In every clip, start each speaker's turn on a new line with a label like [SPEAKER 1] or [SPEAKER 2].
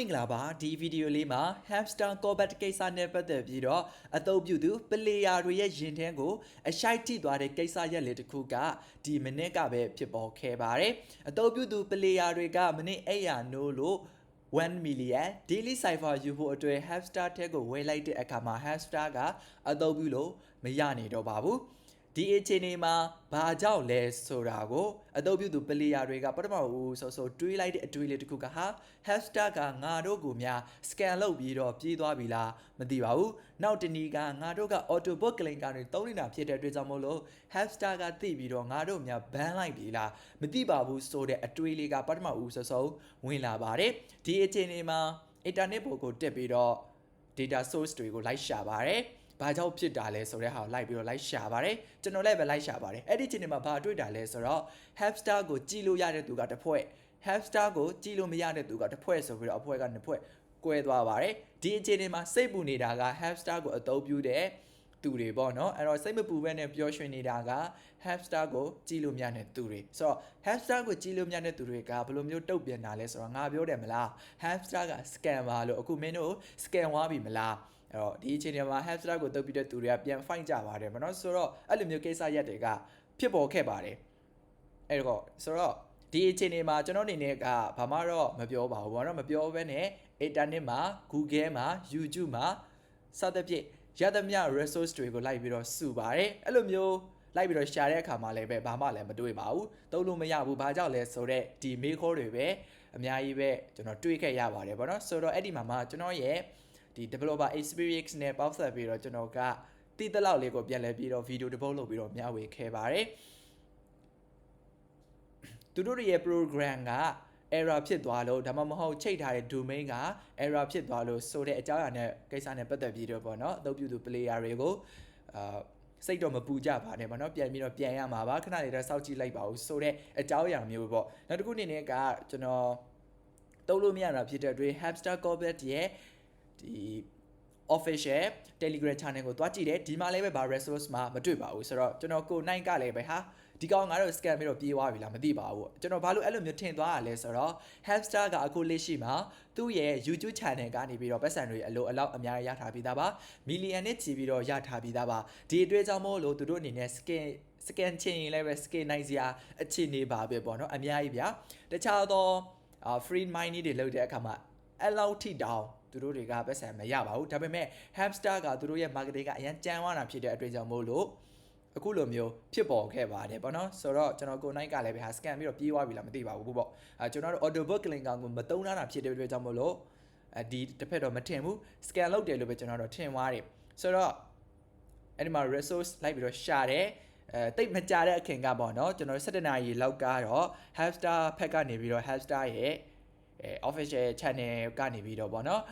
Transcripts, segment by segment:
[SPEAKER 1] မင်္ဂလာပါဒီဗီဒီယိုလေးမှာ hamster combat ကိစ္စနဲ့ပတ်သက်ပြီးတော့အသုံးပြုသူ player တွေရဲ့ရင်ထဲကိုအရှိုက်ထိသွားတဲ့ကိစ္စရက်လေးတစ်ခုကဒီမိနစ်ကပဲဖြစ်ပေါ်ခဲ့ပါတယ်အသုံးပြုသူ player တွေကမိနစ်အဲ့ရနိုးလို့1 million daily cipher ယူဖို့အတွက် hamster ထဲကိုဝယ်လိုက်တဲ့အခါမှာ hamster ကအသုံးပြုလို့မရနေတော့ပါဘူး ဒီအခြေအနေမှာဘာကြောင့်လဲဆိုတာကိုအသုံးပြုသူ player တွေကပထမဦးဆိုဆိုတွေးလိုက်တဲ့အတွေးလေးတစ်ခုကဟာ hashtag ကငါတို့ကိုများ scan လုပ်ပြီးတော့ပြေးသွားပြီလားမသိပါဘူးနောက်တနည်းကငါတို့က auto book link ကနေတုံးနေတာဖြစ်တဲ့အတွက်ကြောင့်မို့လို့ hashtag ကသိပြီးတော့ငါတို့များ ban လိုက်ပြီလားမသိပါဘူးဆိုတဲ့အတွေးလေးကပထမဦးဆိုဆိုဝင်လာပါတယ်ဒီအခြေအနေမှာ internet ပေါ်ကိုတက်ပြီးတော့ data source တွေကိုလိုက်ရှာပါတယ် ဘာကြောင့်ဖြစ်တာလဲဆိုတဲ့ဟာကိုလိုက်ပြီးတော့လိုက်ရှာပါတယ်ကျွန်တော်လည်းပဲလိုက်ရှာပါတယ်အဲ့ဒီချိန်မှာဘာတွေ့တာလဲဆိုတော့ hamster ကိုကြည့်လို့ရတဲ့သူကတစ်ဖွဲ့ hamster ကိုကြည့်လို့မရတဲ့သူကတစ်ဖွဲ့ဆိုပြီးတော့အဖွဲကနှစ်ဖွဲ့ကွဲသွားပါတယ်ဒီအခြေအနေမှာစိတ်ပူနေတာက hamster ကိုအသုံးပြုတဲ့သူတွေပေါ့နော်အဲ့တော့စိတ်မပူဘဲနဲ့ပျော်ရွှင်နေတာက hamster ကိုကြည့်လို့မရတဲ့သူတွေဆိုတော့ hamster ကိုကြည့်လို့မရတဲ့သူတွေကဘယ်လိုမျိုးတုတ်ပြန်တာလဲဆိုတော့ငါပြောတယ်မလား hamster က scam ပါလို့အခုမင်းတို့ scam သွားပြီမလား အဲ့တော့ဒီအချိန်မှာ hamster ကိုတုတ်ပြီးတဲ့သူတွေကပြန် fight ကြပါတယ်မနော်ဆိုတော့အဲ့လိုမျိုးကိစ္စရက်တွေကဖြစ်ပေါ်ခဲ့ပါတယ်အဲ့တော့ဆိုတော့ဒီအချိန်မှာကျွန်တော်အနေနဲ့ကဘာမှတော့မပြောပါဘူးဘာတော့မပြောဘဲနဲ့ internet မှာ Google မှာ YouTube မှာစသဖြင့်ရသမျှ resource တွေကိုလိုက်ပြီးတော့စုပါတယ်အဲ့လိုမျိုးလိုက်ပြီးတော့ရှာတဲ့အခါမှာလည်းပဲဘာမှလည်းမတွေ့ပါဘူးသုံးလို့မရဘူးဘာကြောင့်လဲဆိုတော့ဒီမေးခေါ်တွေပဲအများကြီးပဲကျွန်တော်တွေးခဲ့ရပါတယ်ဗောနော်ဆိုတော့အဲ့ဒီမှာမှကျွန်တော်ရဲ့ ဒီ developer experience နဲ့ပေါင်းစပ်ပြီးတော့ကျွန်တော်ကတည်တလောက်လေးကိုပြန်လဲပြီးတော့ video တစ်ပုတ်လုပ်ပြီးတော့မျှဝေခဲ့ပါတယ်သူတို့တွေရဲ့ program က error ဖြစ်သွားလို့ဒါမှမဟုတ်ချိန်ထားတဲ့ domain က error ဖြစ်သွားလို့ဆိုတဲ့အကြောင်းအရာနဲ့ကိစ္စနဲ့ပတ်သက်ပြီးတော့ပေါ့နော်အသုံးပြုသူ player တွေကိုအာစိတ်တော့မပူကြပါနဲ့ပေါ့နော်ပြန်ပြီးတော့ပြန်ရမှာပါခဏလေးတော့စောင့်ကြည့်လိုက်ပါဦးဆိုတဲ့အကြောင်းအရာမျိုးပေါ့နောက်တစ်ခုအနေနဲ့ကကျွန်တော်တုံးလို့မရတာဖြစ်တဲ့အတွက် hamster combat ရဲ့ ဒီ official telegram channel ကိုတွားကြည့်တယ်ဒီမှာလည်းပဲဘာ resource မှာမတွေ့ပါဘူးဆိုတော့ကျွန်တော်ကိုနိုင်ကလည်းပဲဟာဒီကောင်ငါတို့ scan ပြီးတော့ပြေးသွားပြီလားမသိပါဘူးကျွန်တော်ဘာလို့အဲ့လိုမျိုးထင်သွားရလဲဆိုတော့ hamster ကအခုလက်ရှိမှာသူ့ရဲ့ YouTube channel ကနေပြီးတော့ပတ်စံတွေအလိုအလောက်အများကြီးရထားပြီးသားပါ million နဲ့ချီပြီးတော့ရထားပြီးသားပါဒီအတွေ့အကြုံမို့လို့သူတို့အနေနဲ့ scan scan ချင်းရင်လည်းပဲ scan နိုင်စရာအခြေအနေပါပဲပေါ့နော်အများကြီးဗျာတခြားသော free mind တွေလုပ်တဲ့အခါမှာအဲ့လောက်ထိတောင် သူတို့တွေကပတ်စံမရပါဘူးဒါပေမဲ့ hamster ကသူတို့ရဲ့ marketing ကအရင်ကြမ်းသွားတာဖြစ်တဲ့အတွက်ကြောင့်မို့လို့အခုလိုမျိုးဖြစ်ပေါ်ခဲ့ပါတယ်ပေါ့နော်ဆိုတော့ကျွန်တော်ကိုနိုင်ကလည်းပဲဟာ scan ပြီးတော့ပြေးသွားပြီလားမသိပါဘူးပေါ့အဲကျွန်တော်တို့ auto book link ကောင်ကိုမတုံးတာဖြစ်တဲ့အတွက်ကြောင့်မို့လို့အဲဒီတစ်ဖက်တော့မထင်ဘူး scan လုပ်တယ်လို့ပဲကျွန်တော်တို့ထင်သွားတယ်ဆိုတော့အဲ့ဒီမှာ resource လိုက်ပြီးတော့ရှာတယ်အဲတိတ်မကြတဲ့အခင်ကပေါ့နော်ကျွန်တော်17နာရီလောက်ကတော့ hamster ဖက်ကနေပြီးတော့ hamster ရဲ့ အဲ official channel ကနေပြီးတော့ပေါ့နော်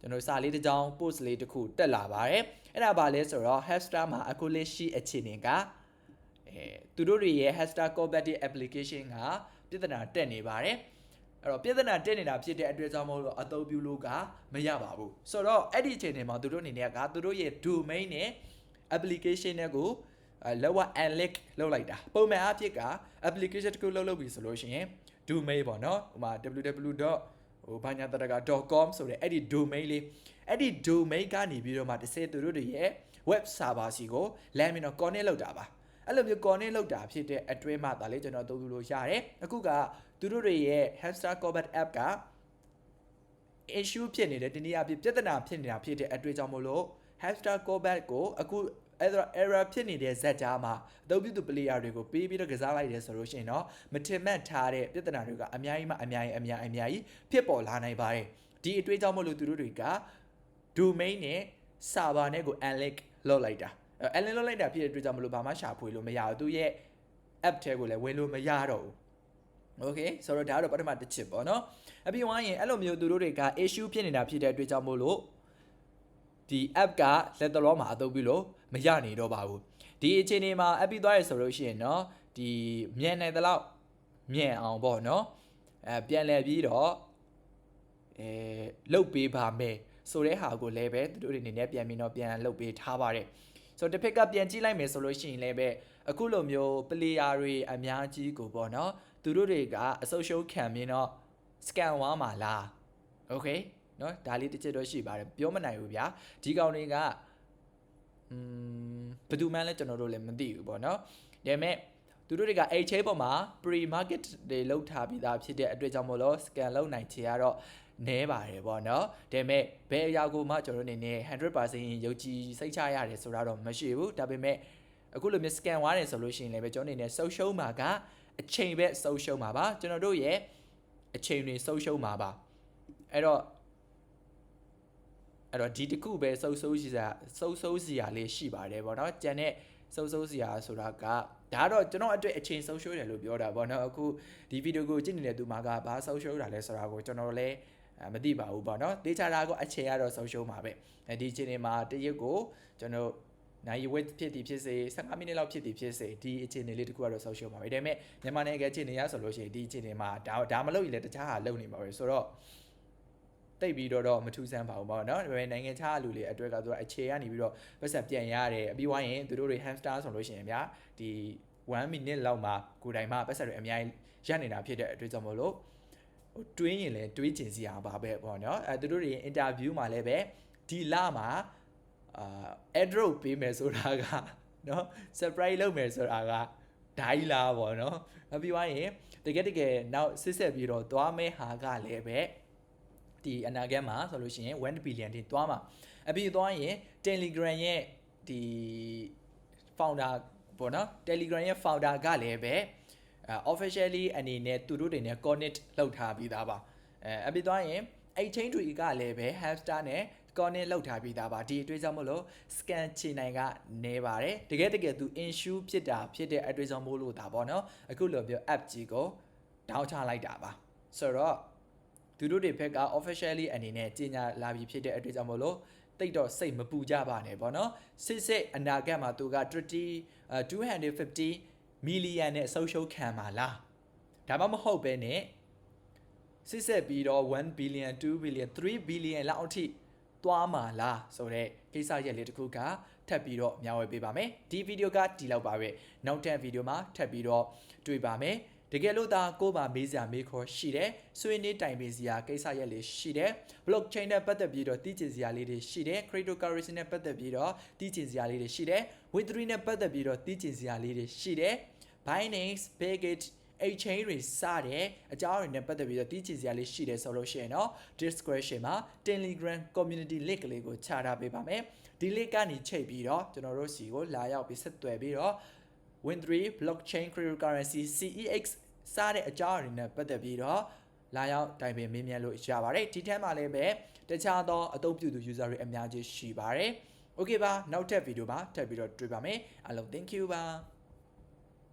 [SPEAKER 1] ကျွန်တော်စာလေးတစ်ကြောင်း post လေးတစ်ခုတက်လာပါတယ်အဲ့ဒါဘာလဲဆိုတော့ hamster မှာအခုလက်ရှိအခြေအနေကအဲသူတို့တွေရဲ့ hamster combat application ကပြဿနာတက်နေပါတယ်အဲ့တော့ပြဿနာတက်နေတာဖြစ်တဲ့အတွက်ကြောင့်မို့လို့အသုံးပြုလို့ကမရပါဘူးဆိုတော့အဲ့ဒီအခြေအနေမှာသူတို့အနေနဲ့ကသူတို့ရဲ့ domain နဲ့ application တွေကိုလောက unlink လောက်လိုက်တာပုံမှန်အဖြစ်က application တစ်ခုလောက်လုပ်ပြီဆိုလို့ရှိရင် domain ပေါ့နော်ဟိုမှာ www. ဟိုဘာညာတရက .com ဆိုတဲ့အဲ့ဒီ domain လေးအဲ့ဒီ domain ကနေပြီးတော့မှတစ်စဲသူတို့တွေရဲ့ web server စီကိုလမ်းပြီးတော့ connect လုပ်တာပါအဲ့လိုမျိုး connect လုပ်တာဖြစ်တဲ့အတွင်းမှာဒါလေးကျွန်တော်သုံးလို့ရတယ်အခုကသူတို့တွေရဲ့ hamster combat app က issue ဖြစ်နေတဲ့တနည်းအားဖြင့်ပြဿနာဖြစ်နေတာဖြစ်တဲ့အတွေ့အကြုံမို့လို့ hamster combat ကိုအခု အဲ့တော့ error ဖြစ်နေတဲ့ဇက်ကြားမှာအသုံးပြုသူ player တွေကိုပေးပြီးတော့ကစားလိုက်တယ်ဆိုလို့ရှိရင်တော့မထင်မှတ်ထားတဲ့ပြဿနာတွေကအများကြီးမှအများကြီးအများအများကြီးဖြစ်ပေါ်လာနိုင်ပါတယ်ဒီအတွေ့အကြုံမို့လို့သူတို့တွေက domain နဲ့ server နဲ့ကို unlink လုပ်လိုက်တာအဲ unlink လုပ်လိုက်တာဖြစ်တဲ့အတွက်ကြောင့်မလို့ဘာမှရှာဖွေလို့မရဘူးသူရဲ့ app ထဲကိုလည်းဝင်လို့မရတော့ဘူး okay ဆိုတော့ဒါကတော့ပထမတစ်ချက်ပေါ့နော်အပြင်ဝိုင်းရင်အဲ့လိုမျိုးသူတို့တွေက issue ဖြစ်နေတာဖြစ်တဲ့အတွက်ကြောင့်မို့လို့ဒီ app ကလက်တလောမှာအသုံးပြုလို့ မရနေတော့ပါဘူးဒီအခြေအနေမှာ app ပြီးသွားရဆိုလို့ရှိရင်เนาะဒီမြန်နေသလောက်မြန်အောင်ပေါ့เนาะအဲပြန်လဲပြီးတော့အဲလုတ်ပေးပါမယ်ဆိုတဲ့ဟာကိုလည်းပဲသူတို့တွေအနေနဲ့ပြန်ပြီးတော့ပြန်လုတ်ပေးထားပါတယ်ဆိုတော့တစ်ဖက်ကပြန်ကြည့်လိုက်မယ်ဆိုလို့ရှိရင်လည်းပဲအခုလိုမျိုး player တွေအများကြီးကိုပေါ့เนาะသူတို့တွေကအဆုတ်ရှုံးခံပြီးတော့ scan ဝါမှာလား okay เนาะဒါလေးတစ်ချက်တော့ရှိပါတယ်ပြောမနိုင်ဘူးဗျာဒီကောင်တွေက อืมဘယ်သူမှလည်းကျွန်တော်တို့လည်းမသိဘူးပေါ့နော်ဒါပေမဲ့သူတို့တွေက HA ပေါ်မှာ pre market တွေလောက်ထားပြီးသားဖြစ်တဲ့အတွက်ကြောင့်မို့လို့ scan လုပ်နိုင်ချေကတော့နည်းပါတယ်ပေါ့နော်ဒါပေမဲ့ဘယ်အရာကိုမှကျွန်တော်တို့အနေနဲ့100%ယုံကြည်စိတ်ချရတယ်ဆိုတာတော့မရှိဘူးဒါပေမဲ့အခုလိုမျိုး scan သွားတယ်ဆိုလို့ရှိရင်လည်းပဲကျွန်တော်အနေနဲ့ဆုပ်ရှုံးမှာကအချိန်ပဲဆုပ်ရှုံးမှာပါကျွန်တော်တို့ရဲ့အချိန်တွေဆုပ်ရှုံးမှာပါအဲ့တော့ အဲ့တော့ဒီတစ်ခုပဲစုပ်ဆိုးစီစာစုပ်ဆိုးစီရာလေးရှိပါတယ်ဗောနော်ကြံတဲ့စုပ်ဆိုးစီရာဆိုတာကဒါကတော့ကျွန်တော်အတွက်အချိန်ဆုံးရှုံးတယ်လို့ပြောတာဗောနော်အခုဒီဗီဒီယိုကိုကြည့်နေတဲ့သူမှာကဘာဆုံးရှုံးတာလဲဆိုတာကိုကျွန်တော်လည်းမသိပါဘူးဗောနော်တေးချတာကအချိန်ကတော့ဆုံးရှုံးမှာပဲအဲဒီအချိန်တွေမှာတရက်ကိုကျွန်တော်နိုင်ဝက်ဖြစ်တည်ဖြစ်စေ15မိနစ်လောက်ဖြစ်တည်ဖြစ်စေဒီအခြေအနေလေးတခုကတော့ဆုံးရှုံးပါပဲဒါပေမဲ့မြန်မာနိုင်ငံအခြေအနေရဆိုလို့ရှိရင်ဒီအခြေအနေမှာဒါဒါမလုပ်ရင်လည်းတခြားဟာလုပ်နေပါပဲဆိုတော့ တိတ်ပြီးတော့တော့မထူးဆန်းပါဘူးပေါ့နော်ဒါပေမဲ့နိုင်ငံခြားလူတွေအတွက်ကသူကအခြေကနေပြီးတော့ပတ်စံပြန်ရတယ်အပြီးဝိုင်းရင်သူတို့တွေ hamster ဆိုလို့ရှိရင်ဗျာဒီ1 minute လောက်မှာကိုယ်တိုင်မှပတ်စံတွေအများကြီးရနေတာဖြစ်တဲ့အတွက်ကြောင့်မလို့ဟိုတွေးရင်လည်းတွေးကျင်စရာပါပဲပေါ့နော်အဲသူတို့တွေ interview မှာလည်းပဲဒီလမှာအာ airdrop ပေးမယ်ဆိုတာကနော် surprise လုပ်မယ်ဆိုတာကဒိုင်းလာပေါ့နော်အပြီးဝိုင်းရင်တကယ်တကယ်နောက်ဆစ်ဆက်ပြီးတော့သွားမဲဟာကလည်းပဲ ဒီအနာဂတ်မှာဆိုလို့ရှိရင်1 billion တင်သွားမှာအပြီးသွားရင် Telegram ရဲ့ဒီ founder ပေါ့နော် Telegram ရဲ့ founder ကလည်းပဲအဲ officially အနေနဲ့သူတို့တွေနဲ့ connect လုပ်ထားပြီးသားပါအဲအပြီးသွားရင်အဲ့ chain tree ကလည်းပဲ hamster နဲ့ connect လုပ်ထားပြီးသားပါဒီအတွေ့အကြုံမလို့ scan ချင်နိုင်ကနေပါတယ်တကယ်တကယ်သူ issue ဖြစ်တာဖြစ်တဲ့အတွေ့အကြုံမို့လို့ဒါပေါ့နော်အခုလိုပြော app ကြီးကို down ချလိုက်တာပါဆိုတော့ သူတို့တွေဘက်က officially အနေနဲ့ကြီးညာလာပြီဖြစ်တဲ့အတွက်ကြောင့်မို့လို့တိတ်တော့စိတ်မပူကြပါနဲ့ပေါ့နော်စစ်စစ်အနာဂတ်မှာသူက30 250 million နဲ့ social ခံပါလားဒါမှမဟုတ်ပဲနဲ့စစ်ဆက်ပြီးတော့1 billion 2 billion 3 billion လောက်အထိသွားမှာလားဆိုတော့ကိစ္စရက်လေးတစ်ခုကထပ်ပြီးတော့မျှဝေပေးပါမယ်ဒီဗီဒီယိုကဒီလောက်ပါပဲနောက်ထပ်ဗီဒီယိုမှာထပ်ပြီးတော့တွေ့ပါမယ် တကယ်လို့ဒါကိုပါမေးစရာမေးခေါ်ရှိတယ်ဆွေးနွေးတိုင်ပင်စရာကိစ္စရက်လေးရှိတယ် blockchain နဲ့ပတ်သက်ပြီးတော့တည်ကျင်စရာလေးတွေရှိတယ် cryptocurrency နဲ့ပတ်သက်ပြီးတော့တည်ကျင်စရာလေးတွေရှိတယ် web3 နဲ့ပတ်သက်ပြီးတော့တည်ကျင်စရာလေးတွေရှိတယ် Binance, Bigate exchange တွေစတဲ့အကြောင်းအရာတွေနဲ့ပတ်သက်ပြီးတော့တည်ကျင်စရာလေးရှိတယ်ဆိုလို့ရှိရင်တော့ description မှာ Telegram community link လေးကိုချထားပေးပါမယ်ဒီ link ကနေချိန်ပြီးတော့ကျွန်တော်တို့စီကိုလာရောက်ပြီးဆက်သွယ်ပြီးတော့ Win3 blockchain cryptocurrency CEX စတဲ့အကြောင်းအရာတွေနဲ့ပတ်သက်ပြီးတော့လာရောက်တိုင်ပင်မေးမြန်းလို့ရပါတယ်ဒီထဲမှာလည်းပဲတခြားသောအသုံးပြုသူ user တွေအများကြီးရှိပါတယ် Okay ပါနောက်ထပ်ဗီဒီယိုမှာထပ်ပြီးတော့တွေ့ပါမယ်အားလုံး thank you ပါ